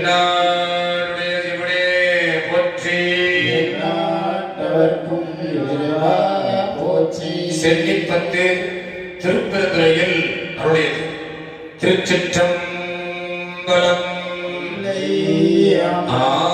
எல்லாருடைய சிவனே போற்றி போற்றி. சென்னிப்பத்து திருப்பெருந்துறையில் அருளியது. திருச்சிற்றம்பலம். ஆ.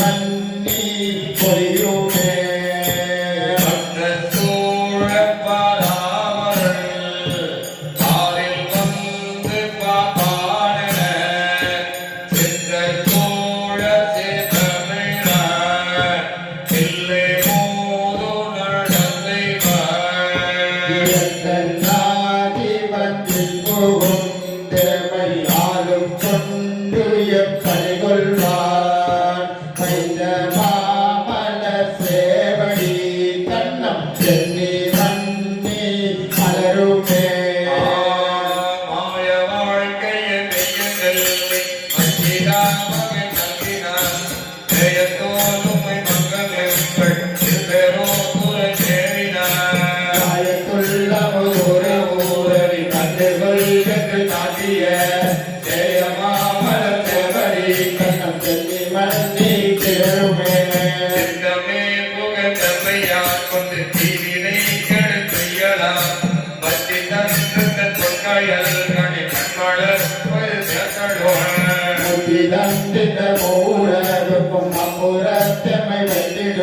วันนี้บริ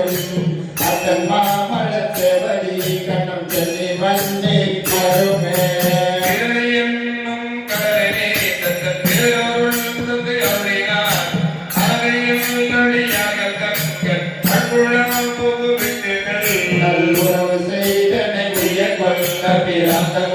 அதன் மாமலத்தவடி கண்ணம் செல்லி வந்தே கருமே நல்லுறவு செய்தனை உயர் கொண்ட பிறந்த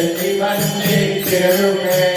Hey, my name, Jeremy.